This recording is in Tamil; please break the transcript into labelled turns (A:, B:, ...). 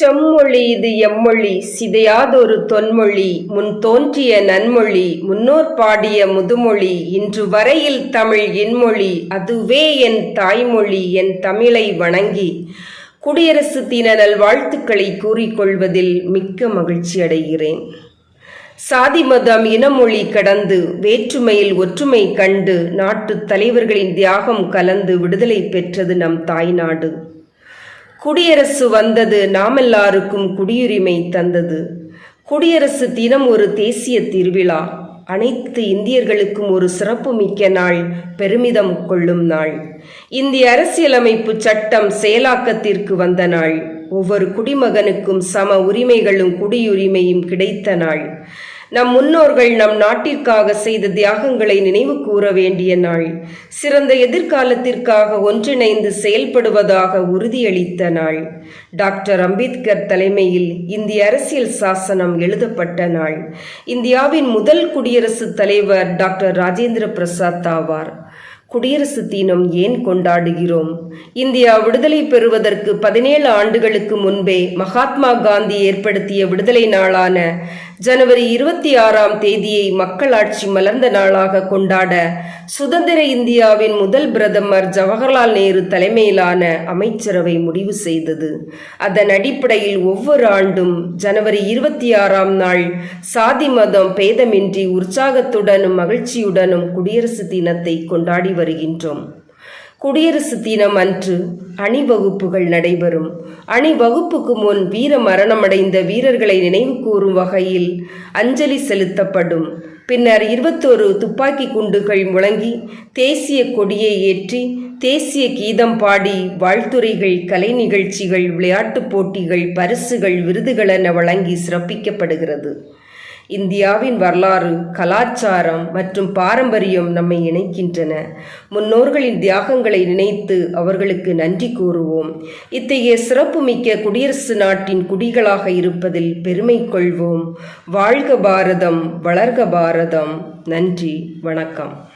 A: செம்மொழி இது எம்மொழி சிதையாதொரு தொன்மொழி முன் தோன்றிய நன்மொழி முன்னோர் பாடிய முதுமொழி இன்று வரையில் தமிழ் இன்மொழி அதுவே என் தாய்மொழி என் தமிழை வணங்கி குடியரசு தின நல்வாழ்த்துக்களை கூறிக்கொள்வதில் மிக்க மகிழ்ச்சி அடைகிறேன். சாதி மதம் இனமொழி கடந்து வேற்றுமையில் ஒற்றுமை கண்டு நாட்டுத் தலைவர்களின் தியாகம் கலந்து விடுதலை பெற்றது நம் தாய்நாடு. குடியரசு வந்தது நாமெல்லாருக்கும் குடியுரிமை தந்தது. குடியரசு தினம் ஒரு தேசிய திருவிழா. அனைத்து இந்தியர்களுக்கும் ஒரு சிறப்புமிக்க நாள் பெருமிதம் கொள்ளும் நாள். இந்திய அரசியலமைப்பு சட்டம் செயலாக்கத்திற்கு வந்த நாள். ஒவ்வொரு குடிமகனுக்கும் சம உரிமைகளும் குடியுரிமையும் கிடைத்த நாள். நம் முன்னோர்கள் நம் நாட்டிற்காக செய்த தியாகங்களை நினைவு கூற வேண்டிய நாள். சிறந்த எதிர்காலத்திற்காக ஒன்றிணைந்து செயல்படுவதாக உறுதியளித்த நாள். டாக்டர் அம்பேத்கர் தலைமையில் இந்திய அரசியல் சாசனம் எழுதப்பட்ட நாள். இந்தியாவின் முதல் குடியரசுத் தலைவர் டாக்டர் ராஜேந்திர பிரசாத் ஆவார். குடியரசு தினம் ஏன் கொண்டாடுகிறோம்? இந்தியா விடுதலை பெறுவதற்கு பதினேழு ஆண்டுகளுக்கு முன்பே மகாத்மா காந்தி ஏற்படுத்திய விடுதலை நாளான ஜனவரி இருபத்தி ஆறாம் தேதியை மக்களாட்சி மலர்ந்த நாளாக கொண்டாட சுதந்திர இந்தியாவின் முதல் பிரதமர் ஜவஹர்லால் நேரு தலைமையிலான அமைச்சரவை முடிவு செய்தது. அதன் அடிப்படையில் ஒவ்வொரு ஆண்டும் ஜனவரி இருபத்தி ஆறாம் நாள் சாதி மதம் பேதமின்றி உற்சாகத்துடனும் மகிழ்ச்சியுடனும் குடியரசு தினத்தை கொண்டாடி வருகின்றோம். குடியரசு தினம் அன்று அணிவகுப்புகள் நடைபெறும். அணிவகுப்புக்கு முன் வீர மரணமடைந்த வீரர்களை நினைவு கூறும் வகையில் அஞ்சலி செலுத்தப்படும். பின்னர் இருபத்தோரு துப்பாக்கி குண்டுகள் முழங்கி தேசிய கொடியை ஏற்றி தேசிய கீதம் பாடி வாழ்த்துறைகள் கலை நிகழ்ச்சிகள் விளையாட்டுப் போட்டிகள் பரிசுகள் விருதுகள் என வழங்கி சிறப்பிக்கப்படுகிறது. இந்தியாவின் வரலாறு கலாச்சாரம் மற்றும் பாரம்பரியம் நம்மை இணைக்கின்றன. முன்னோர்களின் தியாகங்களை நினைத்து அவர்களுக்கு நன்றி கூறுவோம். இத்தகைய சிறப்புமிக்க குடியரசு நாட்டின் குடிகளாக இருப்பதில் பெருமை கொள்வோம். வாழ்க பாரதம் வளர்க பாரதம். நன்றி வணக்கம்.